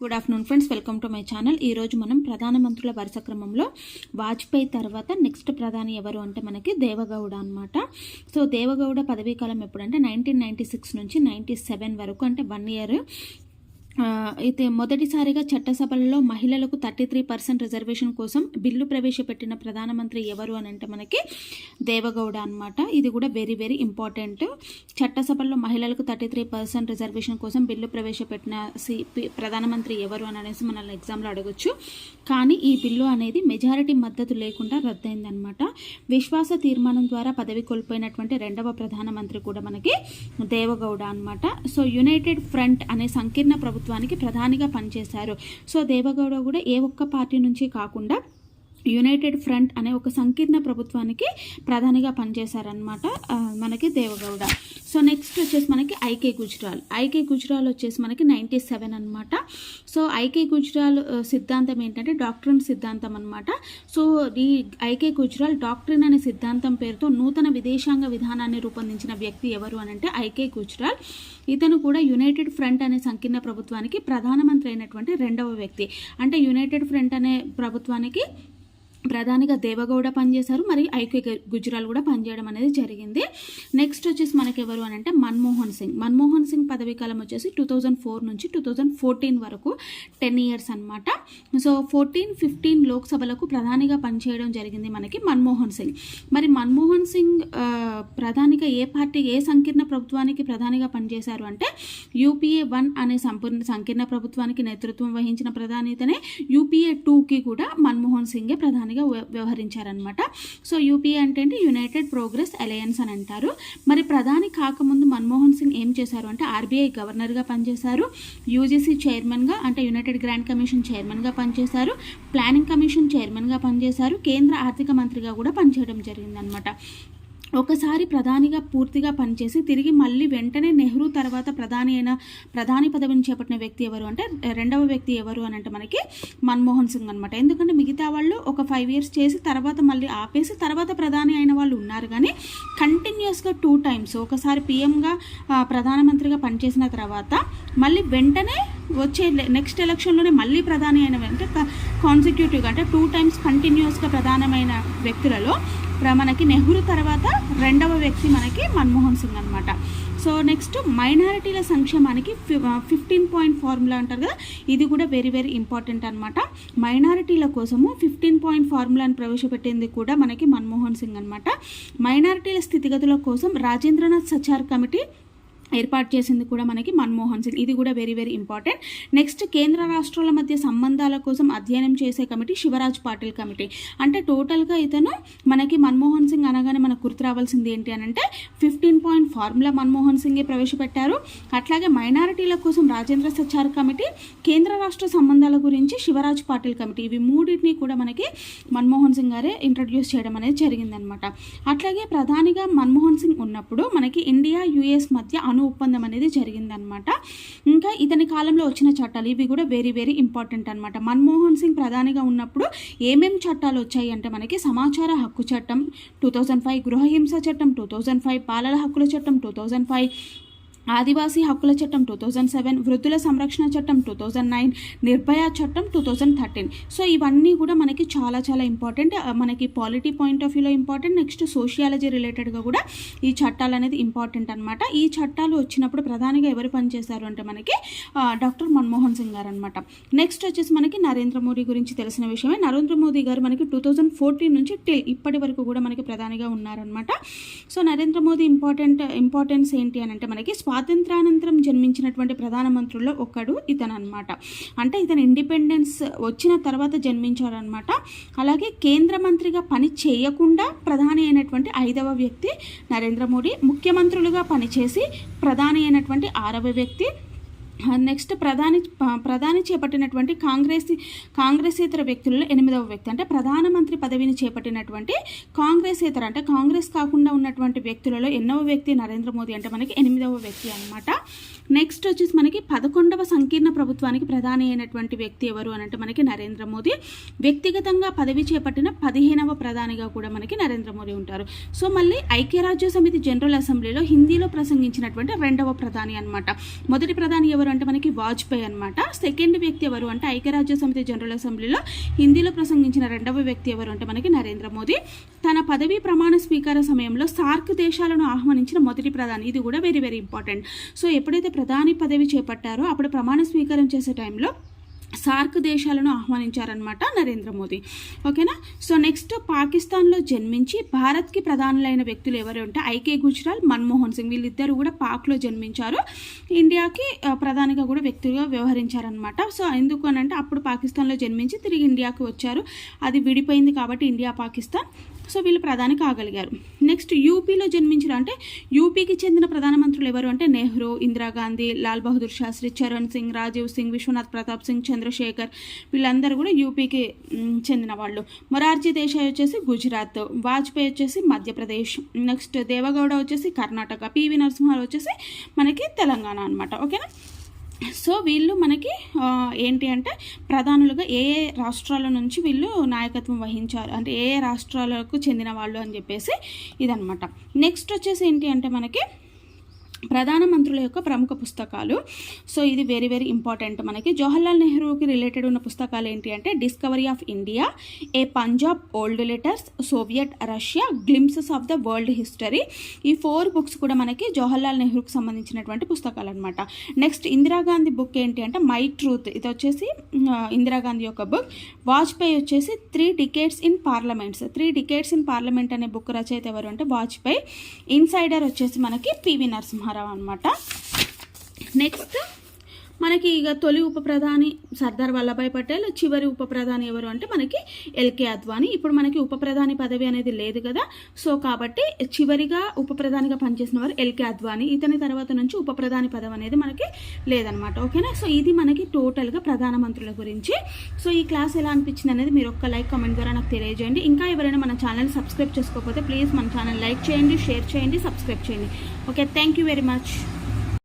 Good afternoon friends welcome to my channel ఈరోజు మనం ప్రధానమంత్రుల వరుస క్రమంలో వాజ్పేయి తర్వాత నెక్స్ట్ ప్రధాని ఎవరు అంటే మనకి దేవగౌడ అనమాట సో దేవగౌడ పదవీ కాలం ఎప్పుడంటే నైన్టీన్ నైంటీ సిక్స్ నుంచి నైంటీ సెవెన్ వరకు అంటే వన్ ఇయర్ అయితే మొదటిసారిగా చట్టసభలలో మహిళలకు థర్టీ త్రీ పర్సెంట్ రిజర్వేషన్ కోసం బిల్లు ప్రవేశపెట్టిన ప్రధానమంత్రి ఎవరు అని అంటే మనకి దేవగౌడ అనమాట ఇది కూడా వెరీ వెరీ ఇంపార్టెంట్ చట్టసభల్లో మహిళలకు థర్టీ త్రీ పర్సెంట్ రిజర్వేషన్ కోసం బిల్లు ప్రవేశపెట్టిన సిపి ప్రధానమంత్రి ఎవరు అని అనేసి మనల్ని ఎగ్జామ్లో అడగొచ్చు. కానీ ఈ బిల్లు అనేది మెజారిటీ మద్దతు లేకుండా రద్దయిందనమాట విశ్వాస తీర్మానం ద్వారా పదవి కోల్పోయినటువంటి రెండవ ప్రధానమంత్రి కూడా మనకి దేవగౌడ అనమాట సో యునైటెడ్ ఫ్రంట్ అనే సంకీర్ణ ప్రభుత్వం ప్రభుత్వానికి ప్రధానిగా పనిచేశారు. సో దేవగౌడ కూడా ఏ ఒక్క పార్టీ నుంచి కాకుండా యునైటెడ్ ఫ్రంట్ అనే ఒక సంకీర్ణ ప్రభుత్వానికి ప్రధానిగా పనిచేశారనమాట మనకి దేవగౌడ. సో నెక్స్ట్ వచ్చేసి మనకి ఐకే గుజరాల్. ఐకే గుజరాల్ వచ్చేసి మనకి నైంటీ సెవెన్ అనమాట సో ఐకే గుజరాల్ సిద్ధాంతం ఏంటంటే డాక్ట్రిన్ సిద్ధాంతం అనమాట సో ఈ ఐకే గుజరాల్ డాక్ట్రిన్ అనే సిద్ధాంతం పేరుతో నూతన విదేశాంగ విధానాన్ని రూపొందించిన వ్యక్తి ఎవరు అని అంటే ఐకే గుజరాల్. ఇతను కూడా యునైటెడ్ ఫ్రంట్ అనే సంకీర్ణ ప్రభుత్వానికి ప్రధానమంత్రి అయినటువంటి రెండవ వ్యక్తి. అంటే యునైటెడ్ ఫ్రంట్ అనే ప్రభుత్వానికి ప్రధానిగా దేవగౌడ పనిచేశారు. మరి ఐక్య గుజరాల్ కూడా పనిచేయడం అనేది జరిగింది. నెక్స్ట్ వచ్చేసి మనకి ఎవరు అని అంటే మన్మోహన్ సింగ్. మన్మోహన్ సింగ్ పదవీ కాలం వచ్చేసి టూ థౌజండ్ ఫోర్ నుంచి టూ థౌజండ్ ఫోర్టీన్ వరకు టెన్ ఇయర్స్ అనమాట సో ఫోర్టీన్ ఫిఫ్టీన్ లోక్సభలకు ప్రధానిగా పనిచేయడం జరిగింది మనకి మన్మోహన్ సింగ్. మరి మన్మోహన్ సింగ్ ప్రధానిగా ఏ పార్టీ ఏ సంకీర్ణ ప్రభుత్వానికి ప్రధానిగా పనిచేశారు అంటే యూపీఏ వన్ అనే సంపూర్ణ సంకీర్ణ ప్రభుత్వానికి నేతృత్వం వహించిన ప్రధానితనే యూపీఏ టూకి కూడా మన్మోహన్ సింగే ప్రధానిగా వ్య- వ్యవహరించారనమాట సో యూపీఏ అంటే యునైటెడ్ ప్రోగ్రెస్ అలయన్స్ అని అంటారు. మరి ప్రధాని కాకముందు మన్మోహన్ సింగ్ ఏం చేశారు అంటే ఆర్బీఐ గవర్నర్గా పనిచేశారు. యూజీసీ చైర్మన్గా అంటే యునైటెడ్ గ్రాండ్ కమిషన్ చైర్మన్గా పనిచేశారు. ప్లానింగ్ కమిషన్ చైర్మన్గా పనిచేశారు. కేంద్ర ఆర్థిక మంత్రిగా కూడా పనిచేయడం జరిగిందనమాట ఒకసారి ప్రధానిగా పూర్తిగా పనిచేసి తిరిగి మళ్ళీ వెంటనే నెహ్రూ తర్వాత ప్రధాని అయిన ప్రధాని పదవిని చేపట్టిన వ్యక్తి ఎవరు అంటే రెండవ వ్యక్తి ఎవరు అని అంటే మనకి మన్మోహన్ సింగ్ అనమాట ఎందుకంటే మిగతా వాళ్ళు ఒక ఫైవ్ ఇయర్స్ చేసి తర్వాత మళ్ళీ ఆపేసి తర్వాత ప్రధాని అయిన వాళ్ళు ఉన్నారు. కానీ కంటిన్యూస్గా టూ టైమ్స్ ఒకసారి పిఎంగా ప్రధానమంత్రిగా పనిచేసిన తర్వాత మళ్ళీ వెంటనే వచ్చే నెక్స్ట్ ఎలక్షన్లోనే మళ్ళీ ప్రధాని అయిన అంటే కాన్సిక్యూటివ్గా అంటే టూ టైమ్స్ కంటిన్యూస్గా ప్రధానమైన వ్యక్తులలో ప్ర- మనకి నెహ్రూ తర్వాత రెండవ వ్యక్తి మనకి మన్మోహన్ సింగ్ అనమాట సో నెక్స్ట్ మైనారిటీల సంక్షేమానికి ఫిఫ్టీన్ పాయింట్ ఫార్ములా అంటారు కదా ఇది కూడా వెరీ వెరీ ఇంపార్టెంట్ అనమాట మైనారిటీల కోసము ఫిఫ్టీన్ పాయింట్ ఫార్ములాను ప్రవేశపెట్టింది కూడా మనకి మన్మోహన్ సింగ్ అనమాట మైనారిటీల స్థితిగతుల కోసం రాజేంద్రనాథ్ సచార్ కమిటీ ఏర్పాటు చేసింది కూడా మనకి మన్మోహన్ సింగ్. ఇది కూడా వెరీ వెరీ ఇంపార్టెంట్ నెక్స్ట్ కేంద్ర రాష్ట్రాల మధ్య సంబంధాల కోసం అధ్యయనం చేసే కమిటీ శివరాజ్ పాటిల్ కమిటీ. అంటే టోటల్గా ఇతను మనకి మన్మోహన్ సింగ్ అనగానే మనకు గుర్తు రావాల్సింది ఏంటి అని అంటే ఫిఫ్టీన్ పాయింట్ ఫార్ములా మన్మోహన్ సింగే ప్రవేశపెట్టారు. అట్లాగే మైనారిటీల కోసం రాజేంద్ర సచార్ కమిటీ కేంద్ర రాష్ట్ర సంబంధాల గురించి శివరాజ్ పాటిల్ కమిటీ. ఇవి మూడింటిని కూడా మనకి మన్మోహన్ సింగ్ గారే ఇంట్రడ్యూస్ చేయడం అనేది జరిగిందనమాట. అట్లాగే ప్రధానిగా మన్మోహన్ సింగ్ ఉన్నప్పుడు మనకి ఇండియా యుఎస్ మధ్య అణు ఒప్పందం అనేది జరిగిందనమాట. ఇంకా ఇతని కాలంలో వచ్చిన చట్టాలు ఇవి కూడా వెరీ వెరీ ఇంపార్టెంట్ అనమాట మన్మోహన్ సింగ్ ప్రధానిగా ఉన్నప్పుడు ఏమేమి చట్టాలు వచ్చాయి అంటే మనకి సమాచార హక్కు చట్టం టూ థౌజండ్ ఫైవ్ గృహహింస చట్టం టూ థౌజండ్ ఫైవ్ బాలల హక్కుల చట్టం టూ థౌజండ్ ఫైవ్ ఆదివాసీ హక్కుల చట్టం టూ థౌజండ్ సెవెన్ వృద్ధుల సంరక్షణ చట్టం టూ థౌజండ్ నైన్ నిర్భయ చట్టం టూ థౌజండ్ థర్టీన్. సో ఇవన్నీ కూడా మనకి చాలా చాలా ఇంపార్టెంట్ మనకి పాలిటీ పాయింట్ ఆఫ్ వ్యూలో ఇంపార్టెంట్ నెక్స్ట్ సోషియాలజీ రిలేటెడ్గా కూడా ఈ చట్టాలు అనేది ఇంపార్టెంట్ అనమాట ఈ చట్టాలు వచ్చినప్పుడు ప్రధానిగా ఎవరు పనిచేశారు అంటే మనకి డాక్టర్ మన్మోహన్ సింగ్ గారు అనమాట నెక్స్ట్ వచ్చేసి మనకి నరేంద్ర మోడీ గురించి తెలిసిన విషయమే. నరేంద్ర మోదీ గారు మనకి టూ థౌజండ్ ఫోర్టీన్ నుంచి టిల్ ఇప్పటి వరకు కూడా మనకి ప్రధానిగా ఉన్నారనమాట so Narendra Modi important importance ఏంటి అని అంటే మనకి స్వాతంత్రానంతరం జన్మించినటువంటి ప్రధానమంత్రుల్లో ఒకడు ఇతనమాట అంటే ఇతను ఇండిపెండెన్స్ వచ్చిన తర్వాత జన్మించాడనమాట అలాగే కేంద్ర మంత్రిగా పని చేయకుండా ప్రధాని అయినటువంటి ఐదవ వ్యక్తి నరేంద్ర మోడీ ముఖ్యమంత్రులుగా పనిచేసి ప్రధాని అయినటువంటి ఆరవ వ్యక్తి నెక్స్ట్ ప్రధాని ప్రధాని చేపట్టినటువంటి కాంగ్రెస్ కాంగ్రెసేతర వ్యక్తులలో ఎనిమిదవ వ్యక్తి. అంటే ప్రధానమంత్రి పదవిని చేపట్టినటువంటి కాంగ్రెసేతర అంటే కాంగ్రెస్ కాకుండా ఉన్నటువంటి వ్యక్తులలో ఎన్నవ వ్యక్తి నరేంద్ర మోదీ అంటే మనకి ఎనిమిదవ వ్యక్తి అనమాట నెక్స్ట్ వచ్చేసి మనకి పదకొండవ సంకీర్ణ ప్రభుత్వానికి ప్రధాని అయినటువంటి వ్యక్తి ఎవరు అని అంటే మనకి నరేంద్ర మోదీ. వ్యక్తిగతంగా పదవి చేపట్టిన పదిహేనవ ప్రధానిగా కూడా మనకి నరేంద్ర మోదీ ఉంటారు. సో మళ్ళీ ఐక్యరాజ్య సమితి జనరల్ అసెంబ్లీలో హిందీలో ప్రసంగించినటువంటి రెండవ ప్రధాని అనమాట మొదటి ప్రధాని ఎవరు? ఎవరు అంటే మనకి వాజ్పేయి అనమాట సెకండ్ వ్యక్తి ఎవరు అంటే ఐక్యరాజ్య సమితి జనరల్ అసెంబ్లీలో హిందీలో ప్రసంగించిన రెండవ వ్యక్తి ఎవరు అంటే మనకి నరేంద్ర మోదీ. తన పదవీ ప్రమాణ స్వీకార సమయంలో సార్క్ దేశాలను ఆహ్వానించిన మొదటి ప్రధాని. ఇది కూడా వెరీ వెరీ ఇంపార్టెంట్ సో ఎప్పుడైతే ప్రధాని పదవి చేపట్టారో అప్పుడు ప్రమాణ స్వీకారం చేసే టైంలో సార్క్ దేశాలను ఆహ్వానించారనమాట నరేంద్ర మోదీ. ఓకేనా? సో నెక్స్ట్ పాకిస్తాన్లో జన్మించి భారత్కి ప్రధానులైన వ్యక్తులు ఎవరు అంటే ఐకే గుజరాల్ మన్మోహన్ సింగ్. వీళ్ళిద్దరు కూడా పాక్లో జన్మించారు. ఇండియాకి ప్రధానిగా కూడా వ్యక్తులుగా వ్యవహరించారనమాట సో ఎందుకు అని అంటే అప్పుడు పాకిస్తాన్లో జన్మించి తిరిగి ఇండియాకి వచ్చారు. అది విడిపోయింది కాబట్టి ఇండియా పాకిస్తాన్. సో వీళ్ళు ప్రధాని కాగలిగారు నెక్స్ట్ యూపీలో జన్మించిన అంటే యూపీకి చెందిన ప్రధానమంత్రులు ఎవరు అంటే నెహ్రూ ఇందిరాగాంధీ లాల్ బహదూర్ శాస్త్రి చరణ్ సింగ్ రాజీవ్ సింగ్ విశ్వనాథ్ ప్రతాప్ సింగ్ చంద్రశేఖర్ వీళ్ళందరూ కూడా యూపీకి చెందిన వాళ్ళు. మొరార్జీ దేశాయ్ వచ్చేసి గుజరాత్ వాజ్పేయి వచ్చేసి మధ్యప్రదేశ్. నెక్స్ట్ దేవగౌడ వచ్చేసి కర్ణాటక పివి నరసింహారావు వచ్చేసి మనకి తెలంగాణ అనమాట ఓకేనా సో వీళ్ళు మనకి ఏంటి అంటే ప్రధానులుగా ఏ ఏ రాష్ట్రాల నుంచి వీళ్ళు నాయకత్వం వహించారు అంటే ఏ ఏ రాష్ట్రాలకు చెందిన వాళ్ళు అని చెప్పేసి ఇదనమాట నెక్స్ట్ వచ్చేసి ఏంటి అంటే మనకి ప్రధానమంత్రుల యొక్క ప్రముఖ పుస్తకాలు. సో ఇది వెరీ వెరీ ఇంపార్టెంట్ మనకి. జవహర్లాల్ నెహ్రూకి రిలేటెడ్ ఉన్న పుస్తకాలు ఏంటి అంటే discovery of India A Punjab old letters Soviet Russia glimpses of the world history ఈ ఫోర్ బుక్స్ కూడా మనకి జవహర్లాల్ నెహ్రూకి సంబంధించినటువంటి పుస్తకాలు అనమాట నెక్స్ట్ ఇందిరాగాంధీ బుక్ ఏంటి అంటే మై ట్రూత్ ఇది వచ్చేసి ఇందిరాగాంధీ యొక్క బుక్ వాజ్పేయి వచ్చేసి three decades in parliaments three decades in parliament అనే బుక్ రచయిత ఎవరు అంటే వాజ్పేయి ఇన్సైడర్ వచ్చేసి మనకి పివి నరసింహారావు అనమాట నెక్స్ట్ మనకి ఇక తొలి ఉప ప్రధాని సర్దార్ వల్లభాయ్ పటేల్ చివరి ఉప ప్రధాని ఎవరు అంటే మనకి ఎల్కే అద్వానీ. ఇప్పుడు మనకి ఉప ప్రధాని పదవి అనేది లేదు కదా. సో కాబట్టి చివరిగా ఉప ప్రధానిగా పనిచేసిన వారు ఎల్కే అద్వానీ. ఇతని తర్వాత నుంచి ఉప ప్రధాని పదవి అనేది మనకి లేదనమాట ఓకేనా? సో ఇది మనకి టోటల్గా ప్రధానమంత్రుల గురించి. సో ఈ క్లాస్ ఎలా అనిపించింది అనేది మీరు ఒక్క లైక్ కామెంట్ ద్వారా నాకు తెలియజేయండి. ఇంకా ఎవరైనా మన ఛానల్ సబ్స్క్రైబ్ చేసుకోకపోతే ప్లీజ్ మన ఛానల్ లైక్ చేయండి షేర్ చేయండి సబ్స్క్రైబ్ చేయండి. Okay thank you very much.